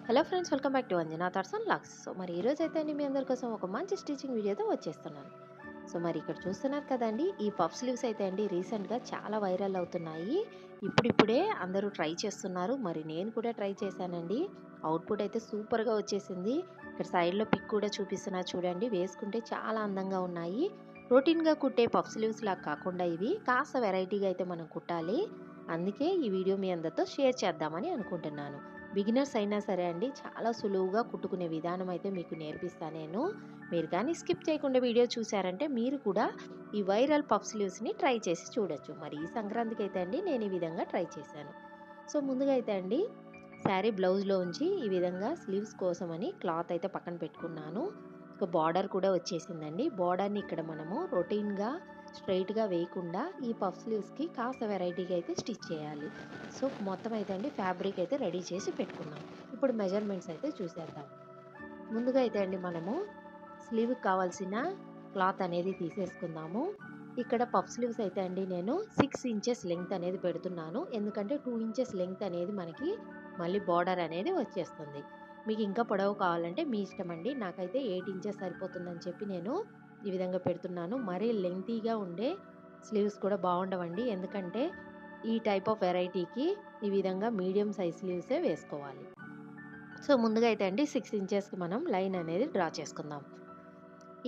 Hello friends welcome back to Anjana threads and locks. So మరి ఈరోజు అయితే అండి మీ అందరి కోసం ఒక మంచి స్టిచింగ్ వీడియోతో వచ్చేస్తున్నాను. సో మరి ఇక్కడ చూస్తున్నారు కదండి ఈ పఫ్ స్లీవ్స్ అయితే అండి రీసెంట్గా చాలా వైరల్ అవుతున్నాయి. ఇప్పుడిప్పుడే అందరూ ట్రై చేస్తున్నారు. మరి నేను కూడా ట్రై చేశానండి. అవుట్పుట్ అయితే సూపర్గా వచ్చేసింది. ఇక్కడ సైడ్లో పిక్ కూడా చూపిస్తున్నా చూడండి వేసుకుంటే చాలా అందంగా ఉన్నాయి. రొటీన్గా కుట్టే పఫ్ స్లీవ్స్ లాగా కాకుండా ఇవి కాస్త వెరైటీగా అయితే మనం కుట్టాలి. అందుకే ఈ వీడియో మీ అందరితో షేర్ చేద్దామని అనుకుంటున్నాను. బిగినర్స్ అయినా సరే అండి చాలా సులువుగా కుట్టుకునే విధానం అయితే మీకు నేర్పిస్తాను నేను. మీరు కానీ స్కిప్ చేయకుండా వీడియో చూసారంటే మీరు కూడా ఈ వైరల్ పఫ్ స్లీవ్స్ని ట్రై చేసి చూడొచ్చు. మరి ఈ సంక్రాంతికి అయితే అండి నేను ఈ విధంగా ట్రై చేశాను. సో ముందుగా అయితే అండి శారీ బ్లౌజ్లో ఉంచి ఈ విధంగా స్లీవ్స్ కోసమని క్లాత్ అయితే పక్కన పెట్టుకున్నాను. ఒక బార్డర్ కూడా వచ్చేసిందండి. బార్డర్ని ఇక్కడ మనము రొటీన్గా స్ట్రైట్గా వేయకుండా ఈ పఫ్ స్లీవ్స్కి కాస్త వెరైటీగా అయితే స్టిచ్ చేయాలి. సో మొత్తం అయితే అండి ఫ్యాబ్రిక్ అయితే రెడీ చేసి పెట్టుకున్నాం. ఇప్పుడు మెజర్మెంట్స్ అయితే చూసేద్దాం. ముందుగా అయితే అండి మనము స్లీవ్కి కావాల్సిన క్లాత్ అనేది తీసేసుకుందాము. ఇక్కడ పఫ్ స్లీవ్స్ అయితే అండి నేను సిక్స్ ఇంచెస్ లెంగ్త్ అనేది పెడుతున్నాను. ఎందుకంటే టూ ఇంచెస్ లెంగ్త్ అనేది మనకి మళ్ళీ బార్డర్ అనేది వచ్చేస్తుంది. మీకు ఇంకా పొడవు కావాలంటే మీ ఇష్టం అండి. నాకైతే ఎయిట్ ఇంచెస్ సరిపోతుందని చెప్పి నేను ఈ విధంగా పెడుతున్నాను. మరీ లెంగ్తీగా ఉండే స్లీవ్స్ కూడా బాగుండవండి. ఎందుకంటే ఈ టైప్ ఆఫ్ వెరైటీకి ఈ విధంగా మీడియం సైజ్ స్లీవ్సే వేసుకోవాలి. సో ముందుగా అయితే అండి సిక్స్ ఇంచెస్కి మనం లైన్ అనేది డ్రా చేసుకుందాం.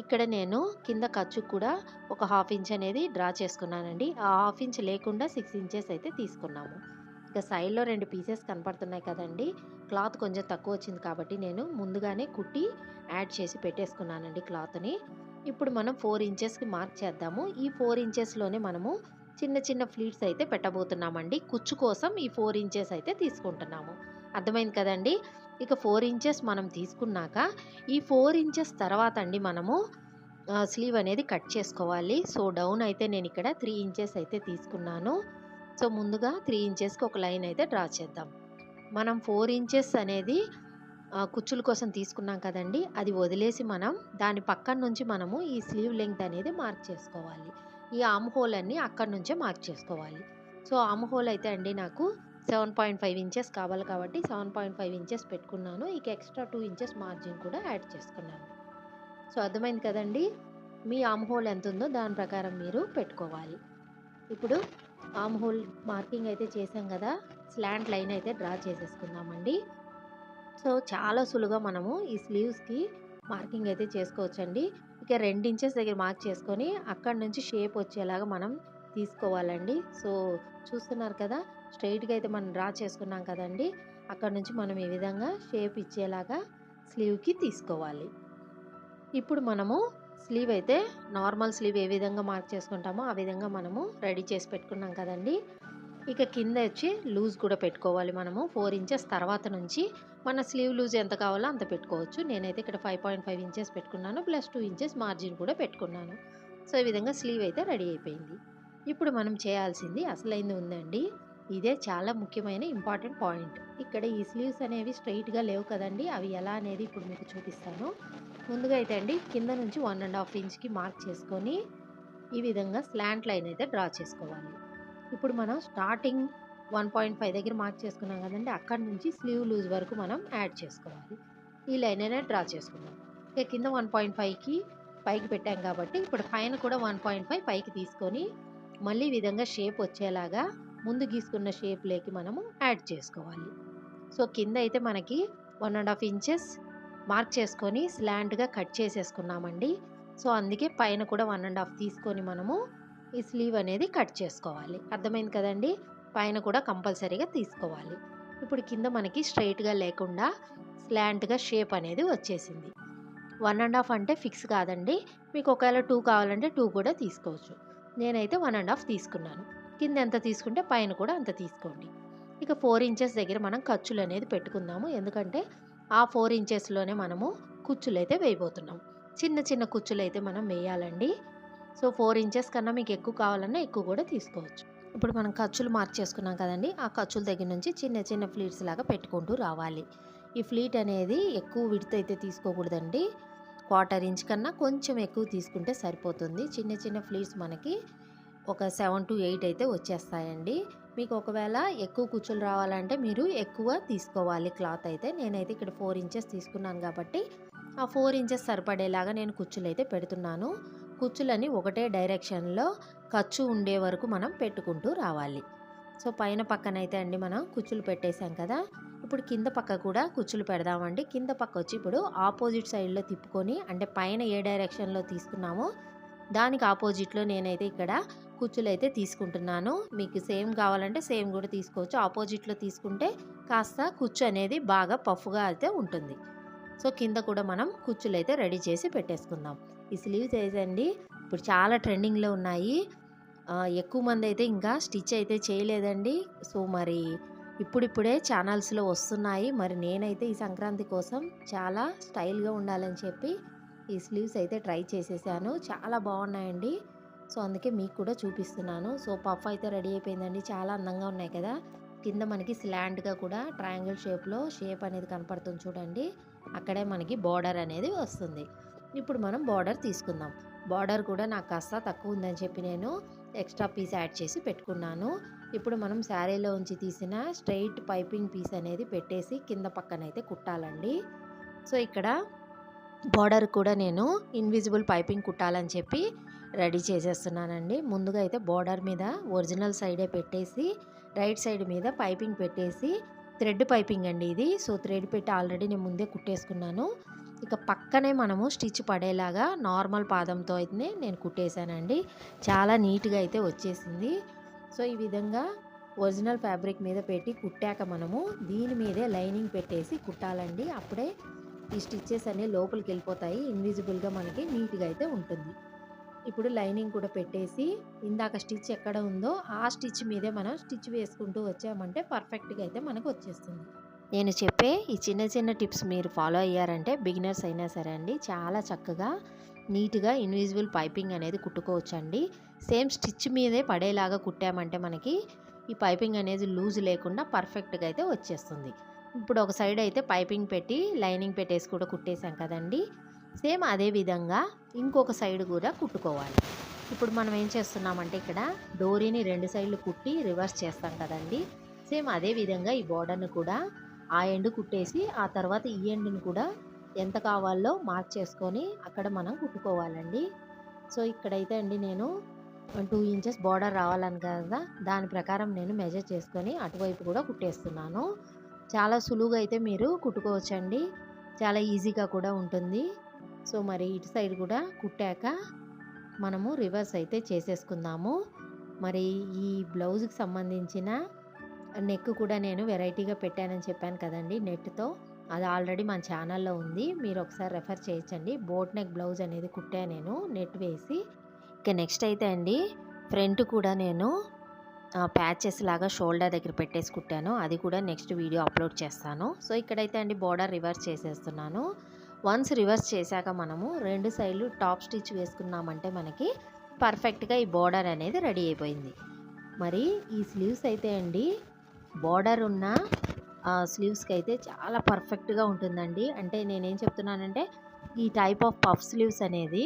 ఇక్కడ నేను కింద ఖర్చు కూడా ఒక హాఫ్ ఇంచ్ అనేది డ్రా చేసుకున్నానండి. ఆ హాఫ్ ఇంచ్ లేకుండా సిక్స్ ఇంచెస్ అయితే తీసుకున్నాము. ఇక సైడ్లో రెండు పీసెస్ కనపడుతున్నాయి కదండి. క్లాత్ కొంచెం తక్కువ వచ్చింది కాబట్టి నేను ముందుగానే కుట్టి యాడ్ చేసి పెట్టేసుకున్నానండి క్లాత్ని. ఇప్పుడు మనం ఫోర్ ఇంచెస్కి మార్క్ చేద్దాము ఈ ఫోర్ ఇంచెస్లోనే మనము చిన్న చిన్న ఫ్లీట్స్ అయితే పెట్టబోతున్నామండి. కుచ్చు కోసం ఈ ఫోర్ ఇంచెస్ అయితే తీసుకుంటున్నాము. అర్థమైంది కదండి? ఇక ఫోర్ ఇంచెస్ మనం తీసుకున్నాక ఈ ఫోర్ ఇంచెస్ తర్వాత అండి మనము స్లీవ్ అనేది కట్ చేసుకోవాలి. సో డౌన్ అయితే నేను ఇక్కడ త్రీ ఇంచెస్ అయితే తీసుకున్నాను. సో ముందుగా త్రీ ఇంచెస్కి ఒక లైన్ అయితే డ్రా చేద్దాం. మనం ఫోర్ ఇంచెస్ అనేది కుచ్చుల కోసం తీసుకున్నాం కదండి. అది వదిలేసి మనం దాని పక్కన నుంచి మనము ఈ స్లీవ్ లెంగ్త్ అనేది మార్క్ చేసుకోవాలి. ఈ ఆమ్ హోల్ అన్ని అక్కడి నుంచే మార్క్ చేసుకోవాలి. సో ఆమ్ హోల్ అయితే అండి నాకు సెవెన్ పాయింట్ ఫైవ్ ఇంచెస్ కావాలి కాబట్టి సెవెన్ పాయింట్ ఫైవ్ ఇంచెస్ పెట్టుకున్నాను. ఇక ఎక్స్ట్రా టూ ఇంచెస్ మార్జిన్ కూడా యాడ్ చేసుకున్నాను. సో అర్థమైంది కదండి? మీ ఆమ్ హోల్ ఎంత ఉందో దాని ప్రకారం మీరు పెట్టుకోవాలి. ఇప్పుడు ఆమ్ హోల్ మార్కింగ్ అయితే చేసాం కదా. స్లాంట్ లైన్ అయితే డ్రా చేసేసుకుందామండి. సో చాలా సులువుగా మనము ఈ స్లీవ్స్కి మార్కింగ్ అయితే చేసుకోవచ్చండి. ఇక రెండు ఇంచెస్ దగ్గర మార్క్ చేసుకొని అక్కడ నుంచి షేప్ వచ్చేలాగా మనం తీసుకోవాలండి. సో చూస్తున్నారు కదా స్ట్రైట్గా అయితే మనం డ్రా చేసుకున్నాం కదండి. అక్కడ నుంచి మనం ఈ విధంగా షేప్ ఇచ్చేలాగా స్లీవ్కి తీసుకోవాలి. ఇప్పుడు మనము స్లీవ్ అయితే నార్మల్ స్లీవ్ ఏ విధంగా మార్క్ చేసుకుంటామో ఆ విధంగా మనము రెడీ చేసి పెట్టుకున్నాం కదండి. ఇక కింద వచ్చి లూజ్ కూడా పెట్టుకోవాలి మనము. ఫోర్ ఇంచెస్ తర్వాత నుంచి మన స్లీవ్ లూజ్ ఎంత కావాలో అంత పెట్టుకోవచ్చు. నేనైతే ఇక్కడ ఫైవ్ పాయింట్ ఫైవ్ ఇంచెస్ పెట్టుకున్నాను. ప్లస్ టూ ఇంచెస్ మార్జిన్ కూడా పెట్టుకున్నాను. సో ఈ విధంగా స్లీవ్ అయితే రెడీ అయిపోయింది. ఇప్పుడు మనం చేయాల్సింది అసలైంది ఉందండి. ఇదే చాలా ముఖ్యమైన ఇంపార్టెంట్ పాయింట్. ఇక్కడ ఈ స్లీవ్స్ అనేవి స్ట్రైట్గా లేవు కదండి. అవి ఎలా అనేది ఇప్పుడు మీకు చూపిస్తాను. ముందుగా అయితే అండి కింద నుంచి వన్ అండ్ హాఫ్ ఇంచ్కి మార్క్ చేసుకొని ఈ విధంగా స్లాంట్ లైన్ అయితే డ్రా చేసుకోవాలి. ఇప్పుడు మనం స్టార్టింగ్ వన్ పాయింట్ ఫైవ్ దగ్గర మార్క్ చేసుకున్నాం కదండి అక్కడ నుంచి స్లీవ్ లూజ్ వరకు మనం యాడ్ చేసుకోవాలి. ఈ లైన్ అనేది డ్రా చేసుకున్నాం ఇక కింద వన్ పాయింట్ ఫైవ్కి పైకి పెట్టాం కాబట్టి ఇప్పుడు పైన కూడా వన్ పాయింట్ ఫైవ్ పైకి తీసుకొని మళ్ళీ విధంగా షేప్ వచ్చేలాగా ముందు గీసుకున్న షేప్లోకి మనము యాడ్ చేసుకోవాలి. సో కింద అయితే మనకి one and half inches mark చేసుకొని స్లాంట్గా కట్ చేసేసుకున్నామండి. సో అందుకే పైన కూడా వన్ అండ్ హాఫ్ తీసుకొని మనము ఈ స్లీవ్ అనేది కట్ చేసుకోవాలి. అర్థమైంది కదండి? పైన కూడా కంపల్సరీగా తీసుకోవాలి. ఇప్పుడు కింద మనకి స్ట్రైట్గా లేకుండా స్లాంట్గా షేప్ అనేది వచ్చేసింది. వన్ అండ్ హాఫ్ అంటే ఫిక్స్ కాదండి. మీకు ఒకవేళ టూ కావాలంటే టూ కూడా తీసుకోవచ్చు. నేనైతే వన్ అండ్ హాఫ్ తీసుకున్నాను. కింద ఎంత తీసుకుంటే పైన కూడా అంత తీసుకోండి. ఇక ఫోర్ ఇంచెస్ దగ్గర మనం ఖర్చులు అనేది పెట్టుకుందాము. ఎందుకంటే ఆ ఫోర్ ఇంచెస్లోనే మనము కుచ్చులు అయితే వేయబోతున్నాం. చిన్న చిన్న కుచ్చులు అయితే మనం వేయాలండి. సో ఫోర్ ఇంచెస్ కన్నా మీకు ఎక్కువ కావాలన్నా ఎక్కువ కూడా తీసుకోవచ్చు. ఇప్పుడు మనం ఖర్చులు మార్చేసుకున్నాం కదండి. ఆ ఖర్చుల దగ్గర నుంచి చిన్న చిన్న ఫ్లీట్స్ లాగా పెట్టుకుంటూ రావాలి. ఈ ఫ్లీట్ అనేది ఎక్కువ విడత అయితే తీసుకోకూడదండి. క్వార్టర్ ఇంచ్ కన్నా కొంచెం ఎక్కువ తీసుకుంటే సరిపోతుంది. చిన్న చిన్న ఫ్లీట్స్ మనకి ఒక సెవెన్ టు ఎయిట్ అయితే వచ్చేస్తాయండి. మీకు ఒకవేళ ఎక్కువ కుచ్చులు రావాలంటే మీరు ఎక్కువ తీసుకోవాలి క్లాత్ అయితే. నేనైతే ఇక్కడ ఫోర్ ఇంచెస్ తీసుకున్నాను కాబట్టి ఆ ఫోర్ ఇంచెస్ సరిపడేలాగా నేను కుచ్చులు అయితే పెడుతున్నాను. కుచ్చులని ఒకటే డైరెక్షన్లో ఖర్చు ఉండే వరకు మనం పెట్టుకుంటూ రావాలి. సో పైన పక్కన అయితే అండి మనం కుచ్చులు పెట్టేశాం కదా! ఇప్పుడు కింద పక్క కూడా కుచ్చులు పెడదామండి. కింద పక్క వచ్చి ఇప్పుడు ఆపోజిట్ సైడ్లో తిప్పుకొని అంటే పైన ఏ డైరెక్షన్లో తీసుకున్నామో దానికి ఆపోజిట్లో నేనైతే ఇక్కడ కుచ్చులు అయితే తీసుకుంటున్నాను. మీకు సేమ్ కావాలంటే సేమ్ కూడా తీసుకోవచ్చు. ఆపోజిట్లో తీసుకుంటే కాస్త కుచ్చు అనేది బాగా పఫ్గా అయితే ఉంటుంది. సో కింద కూడా మనం కుచ్చులు అయితే రెడీ చేసి పెట్టేసుకుందాం. ఈ స్లీవ్స్ వేసండి ఇప్పుడు చాలా ట్రెండింగ్లో ఉన్నాయి. ఎక్కువ మంది అయితే ఇంకా స్టిచ్ అయితే చేయలేదండి. సో మరి ఇప్పుడిప్పుడే ఛానల్స్లో వస్తున్నాయి. మరి నేనైతే ఈ సంక్రాంతి కోసం చాలా స్టైల్గా ఉండాలని చెప్పి ఈ స్లీవ్స్ అయితే ట్రై చేసేసాను. చాలా బాగున్నాయండి. సో అందుకే మీకు కూడా చూపిస్తున్నాను. సో పఫ్ అయితే రెడీ అయిపోయిందండి. చాలా అందంగా ఉన్నాయి కదా. కింద మనకి స్లాండ్గా కూడా ట్రయాంగిల్ షేప్లో షేప్ అనేది కనపడుతుంది చూడండి. అక్కడే మనకి బార్డర్ అనేది వస్తుంది. ఇప్పుడు మనం బార్డర్ తీసుకుందాం. బార్డర్ కూడా నాకు కాస్త తక్కువ ఉందని చెప్పి నేను ఎక్స్ట్రా పీస్ యాడ్ చేసి పెట్టుకున్నాను. ఇప్పుడు మనం శారీలో ఉంచి తీసిన స్ట్రైట్ పైపింగ్ పీస్ అనేది పెట్టేసి కింద పక్కన అయితే కుట్టాలండి. సో ఇక్కడ బార్డర్ కూడా నేను ఇన్విజిబుల్ పైపింగ్ కుట్టాలని చెప్పి రెడీ చేసేస్తున్నానండి. ముందుగా అయితే బార్డర్ మీద ఒరిజినల్ సైడే పెట్టేసి రైట్ సైడ్ మీద పైపింగ్ పెట్టేసి థ్రెడ్ పైపింగ్ అండి ఇది. సో థ్రెడ్ పెట్టి ఆల్రెడీ నేను ముందే కుట్టేసుకున్నాను. ఇక పక్కనే మనము స్టిచ్ పడేలాగా నార్మల్ పాదంతో అయితే నేను కుట్టేశానండి. చాలా నీట్గా అయితే వచ్చేసింది. సో ఈ విధంగా ఒరిజినల్ ఫ్యాబ్రిక్ మీద పెట్టి కుట్టాక మనము దీని మీదే లైనింగ్ పెట్టేసి కుట్టాలండి. అప్పుడే ఈ స్టిచ్చెస్ అన్నీ లోపలికి వెళ్ళిపోతాయి. ఇన్విజిబుల్గా మనకి నీట్గా అయితే ఉంటుంది. ఇప్పుడు లైనింగ్ కూడా పెట్టేసి ఇందాక స్టిచ్ ఎక్కడ ఉందో ఆ స్టిచ్ మీదే మనం స్టిచ్ వేసుకుంటూ వచ్చామంటే పర్ఫెక్ట్గా అయితే మనకు వచ్చేస్తుంది. నేను చెప్పే ఈ చిన్న చిన్న టిప్స్ మీరు ఫాలో అయ్యారంటే బిగినర్స్ అయినా సరే అండి చాలా చక్కగా నీట్గా ఇన్విజిబుల్ పైపింగ్ అనేది కుట్టుకోవచ్చండి. సేమ్ స్టిచ్ మీదే పడేలాగా కుట్టామంటే మనకి ఈ పైపింగ్ అనేది లూజ్ లేకుండా పర్ఫెక్ట్గా అయితే వచ్చేస్తుంది. ఇప్పుడు ఒక సైడ్ అయితే పైపింగ్ పెట్టి లైనింగ్ పెట్టేసి కూడా కుట్టేసాం కదండి. సేమ్ అదే విధంగా ఇంకొక సైడ్ కూడా కుట్టుకోవాలి. ఇప్పుడు మనం ఏం చేస్తున్నామంటే ఇక్కడ డోరీని రెండు సైడ్లు కుట్టి రివర్స్ చేస్తాం కదండి. సేమ్ అదే విధంగా ఈ బోర్డర్ను కూడా ఆ ఎండ్ కుట్టేసి ఆ తర్వాత ఈ ఎండ్ని కూడా ఎంత కావాలో మార్క్ చేసుకొని అక్కడ మనం కుట్టుకోవాలండి. సో ఇక్కడైతే అండి నేను టూ ఇంచెస్ బార్డర్ రావాలని కదా దాని ప్రకారం నేను మెజర్ చేసుకొని అటువైపు కూడా కుట్టేస్తున్నాను. చాలా సులువుగా అయితే మీరు కుట్టుకోవచ్చండి. చాలా ఈజీగా కూడా ఉంటుంది. సో మరి ఇటు సైడ్ కూడా కుట్టాక మనము రివర్స్ అయితే చేసేసుకుందాము. మరి ఈ బ్లౌజ్కి సంబంధించిన నెక్ కూడా నేను వెరైటీగా పెట్టానని చెప్పాను కదండి నెట్తో. అది ఆల్రెడీ మన ఛానల్లో ఉంది. మీరు ఒకసారి రెఫర్ చేయొచ్చండి. బోట్ నెక్ బ్లౌజ్ అనేది కుట్టా నేను నెట్ వేసి. ఇక నెక్స్ట్ అయితే అండి ఫ్రంట్ కూడా నేను ప్యాచెస్ లాగా షోల్డర్ దగ్గర పెట్టేసి కుట్టాను. అది కూడా నెక్స్ట్ వీడియో అప్లోడ్ చేస్తాను. సో ఇక్కడైతే అండి బోర్డర్ రివర్స్ చేసేస్తున్నాను. వన్స్ రివర్స్ చేశాక మనము రెండు సైడ్లు టాప్ స్టిచ్ వేసుకున్నామంటే మనకి పర్ఫెక్ట్గా ఈ బోర్డర్ అనేది రెడీ అయిపోయింది. మరి ఈ స్లీవ్స్ అయితే అండి బోర్డర్ ఉన్న స్లీవ్స్కి అయితే చాలా పర్ఫెక్ట్గా ఉంటుందండి. అంటే నేనేం చెప్తున్నానంటే ఈ టైప్ ఆఫ్ పఫ్ స్లీవ్స్ అనేది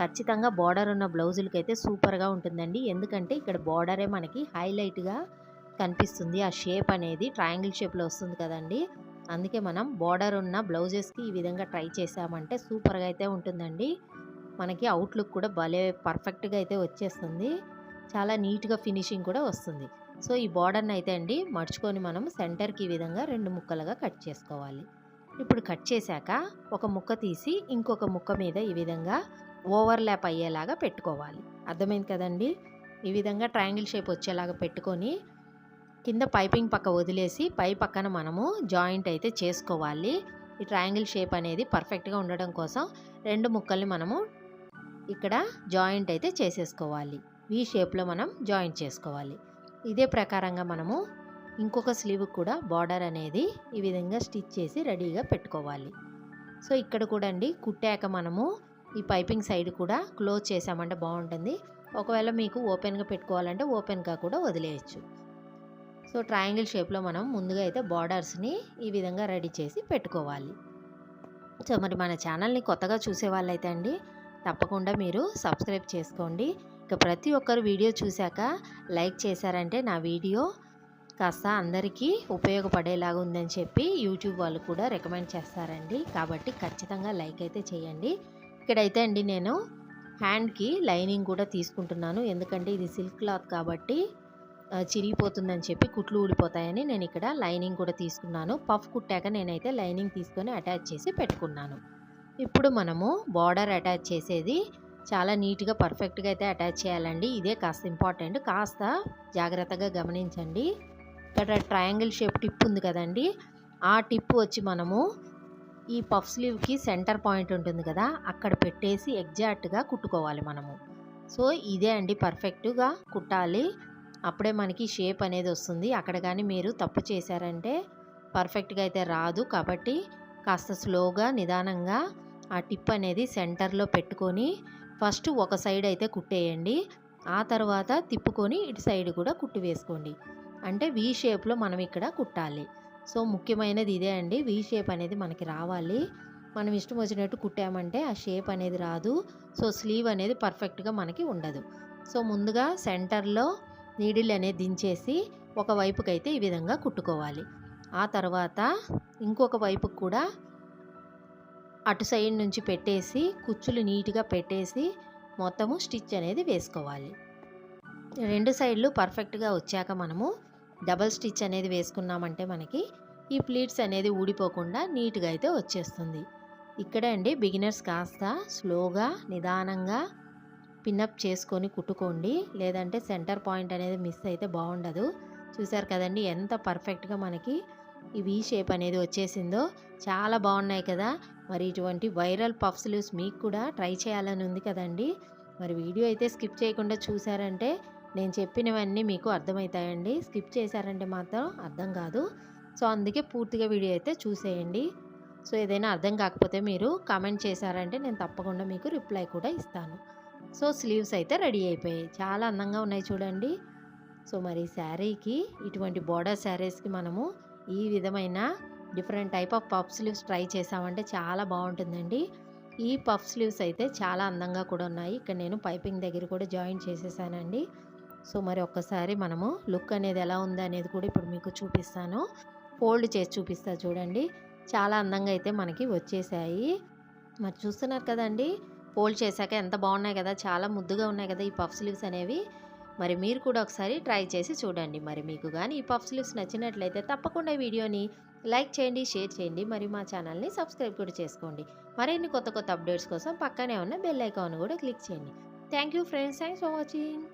ఖచ్చితంగా బార్డర్ ఉన్న బ్లౌజులకి అయితే సూపర్గా ఉంటుందండి. ఎందుకంటే ఇక్కడ బార్డరే మనకి హైలైట్గా కనిపిస్తుంది. ఆ షేప్ అనేది ట్రయాంగిల్ షేప్లో వస్తుంది కదండి. అందుకే మనం బార్డర్ ఉన్న బ్లౌజెస్కి ఈ విధంగా ట్రై చేసామంటే సూపర్గా అయితే ఉంటుందండి. మనకి అవుట్లుక్ కూడా భలే పర్ఫెక్ట్గా అయితే వచ్చేస్తుంది. చాలా నీట్గా ఫినిషింగ్ కూడా వస్తుంది. సో ఈ బార్డర్ని అయితే అండి మడుచుకొని మనం సెంటర్కి ఈ విధంగా రెండు ముక్కలుగా కట్ చేసుకోవాలి. ఇప్పుడు కట్ చేశాక ఒక ముక్క తీసి ఇంకొక ముక్క మీద ఈ విధంగా ఓవర్లాప్ అయ్యేలాగా పెట్టుకోవాలి. అర్థమైంది కదండి? ఈ విధంగా ట్రయాంగిల్ షేప్ వచ్చేలాగా పెట్టుకొని కింద పైపింగ్ పక్క వదిలేసి పై పక్కన మనము జాయింట్ అయితే చేసుకోవాలి. ఈ ట్రయాంగిల్ షేప్ అనేది పర్ఫెక్ట్గా ఉండడం కోసం రెండు ముక్కల్ని మనము ఇక్కడ జాయింట్ అయితే చేసేసుకోవాలి. వీ షేప్లో మనం జాయింట్ చేసుకోవాలి. ఇదే ప్రకారంగా మనము ఇంకొక స్లీవ్ కూడా బార్డర్ అనేది ఈ విధంగా స్టిచ్ చేసి రెడీగా పెట్టుకోవాలి. సో ఇక్కడ కూడా అండి కుట్టాక మనము ఈ పైపింగ్ సైడ్ కూడా క్లోజ్ చేసామంటే బాగుంటుంది. ఒకవేళ మీకు ఓపెన్గా పెట్టుకోవాలంటే ఓపెన్గా కూడా వదిలేయచ్చు. సో ట్రయాంగిల్ షేప్లో మనం ముందుగా అయితే బార్డర్స్ని ఈ విధంగా రెడీ చేసి పెట్టుకోవాలి. సో మరి మన ఛానల్ని కొత్తగా చూసే వాళ్ళైతే అండి తప్పకుండా మీరు సబ్స్క్రైబ్ చేసుకోండి. ఇక ప్రతి ఒక్కరు వీడియో చూశాక లైక్ చేశారంటే నా వీడియో కాస్త అందరికీ ఉపయోగపడేలాగా ఉందని చెప్పి యూట్యూబ్ వాళ్ళు కూడా రికమెండ్ చేస్తారండి. కాబట్టి ఖచ్చితంగా లైక్ అయితే చేయండి. ఇక్కడైతే అండి నేను హ్యాండ్కి లైనింగ్ కూడా తీసుకుంటున్నాను. ఎందుకంటే ఇది సిల్క్ క్లాత్ కాబట్టి చిరిగిపోతుందని చెప్పి కుట్లు ఊడిపోతాయని నేను ఇక్కడ లైనింగ్ కూడా తీసుకున్నాను. పఫ్ కుట్టాక నేనైతే లైనింగ్ తీసుకొని అటాచ్ చేసి పెట్టుకున్నాను. ఇప్పుడు మనము బార్డర్ అటాచ్ చేసేది చాలా నీట్గా పర్ఫెక్ట్గా అయితే అటాచ్ చేయాలండి. ఇదే కాస్త ఇంపార్టెంట్. కాస్త జాగ్రత్తగా గమనించండి. ఇక్కడ ట్రయాంగిల్ షేప్ టిప్ ఉంది కదండి. ఆ టిప్ వచ్చి మనము ఈ పఫ్ స్లీవ్కి సెంటర్ పాయింట్ ఉంటుంది కదా అక్కడ పెట్టేసి ఎగ్జాక్ట్గా కుట్టుకోవాలి మనము. సో ఇదే అండి పర్ఫెక్ట్గా కుట్టాలి. అప్పుడే మనకి షేప్ అనేది వస్తుంది. అక్కడ కానీ మీరు తప్పు చేశారంటే పర్ఫెక్ట్గా అయితే రాదు. కాబట్టి కాస్త స్లోగా నిదానంగా ఆ టిప్ అనేది సెంటర్లో పెట్టుకొని ఫస్ట్ ఒక సైడ్ అయితే కుట్టేయండి. ఆ తర్వాత తిప్పుకొని ఇటు సైడ్ కూడా కుట్టి వేసుకోండి. అంటే వీ షేప్లో మనం ఇక్కడ కుట్టాలి. సో ముఖ్యమైనది ఇదే అండి. వీ షేప్ అనేది మనకి రావాలి. మనం ఇష్టం వచ్చినట్టు కుట్టామంటే ఆ షేప్ అనేది రాదు. సో స్లీవ్ అనేది పర్ఫెక్ట్గా మనకి ఉండదు. సో ముందుగా సెంటర్లో నీడిల్ అనేది దించేసి ఒక వైపుకైతే ఈ విధంగా కుట్టుకోవాలి. ఆ తర్వాత ఇంకొక వైపుకి కూడా అటు సైడ్ నుంచి పెట్టేసి కుచ్చులు నీట్గా పెట్టేసి మొత్తము స్టిచ్ అనేది వేసుకోవాలి. రెండు సైడ్లు పర్ఫెక్ట్గా వచ్చాక మనము డబల్ స్టిచ్ అనేది వేసుకున్నామంటే మనకి ఈ ప్లీట్స్ అనేది ఊడిపోకుండా నీట్గా అయితే వచ్చేస్తుంది. ఇక్కడే అండి బిగినర్స్ కాస్త స్లోగా నిదానంగా పిన్అప్ చేసుకొని కుట్టుకోండి. లేదంటే సెంటర్ పాయింట్ అనేది మిస్ అయితే బాగుండదు. చూసారు కదండి ఎంత పర్ఫెక్ట్గా మనకి ఈ వీ షేప్ అనేది వచ్చేసిందో. చాలా బాగున్నాయి కదా. మరి ఇటువంటి వైరల్ పఫ్ స్లీవ్స్ మీకు కూడా ట్రై చేయాలని ఉంది కదండి. మరి వీడియో అయితే స్కిప్ చేయకుండా చూసారంటే నేను చెప్పినవన్నీ మీకు అర్థమవుతాయండి. స్కిప్ చేశారంటే మాత్రం అర్థం కాదు. సో అందుకే పూర్తిగా వీడియో అయితే చూసేయండి. సో ఏదైనా అర్థం కాకపోతే మీరు కామెంట్ చేశారంటే నేను తప్పకుండా మీకు రిప్లై కూడా ఇస్తాను. సో స్లీవ్స్ అయితే రెడీ అయిపోయాయి. చాలా అందంగా ఉన్నాయి చూడండి. సో మరి శారీకి ఇటువంటి బోర్డర్ శారీస్కి మనము ఈ విధమైన different type of puff sleeves try చేసామంటే చాలా బాగుంటుందండి. ఈ పఫ్ స్లీవ్స్ అయితే చాలా అందంగా కూడా ఉన్నాయి. ఇక్కడ నేను పైపింగ్ దగ్గర కూడా జాయిన్ చేసేసానండి. సో మరి ఒక్కసారి మనము లుక్ అనేది ఎలా ఉంది అనేది కూడా ఇప్పుడు మీకు చూపిస్తాను. ఫోల్డ్ చేసి చూపిస్తా చూడండి. చాలా అందంగా అయితే మనకి వచ్చేసాయి. మరి చూస్తున్నారు కదండి? ఫోల్డ్ చేశాక ఎంత బాగున్నాయి కదా? చాలా ముద్దుగా ఉన్నాయి కదా ఈ పఫ్ స్లీవ్స్ అనేవి. మరి మీరు కూడా ఒకసారి ట్రై చేసి చూడండి. మరి మీకు కానీ ఈ పఫ్ స్లీవ్స్ నచ్చినట్లయితే తప్పకుండా వీడియోని లైక్ చేయండి షేర్ చేయండి. మరి మా ఛానల్ని సబ్స్క్రైబ్ కూడా చేసుకోండి. మరిన్ని కొత్త కొత్త అప్డేట్స్ కోసం పక్కనే ఉన్న బెల్ ఐకాన్ కూడా క్లిక్ చేయండి. Thank you friends. Thanks for watching.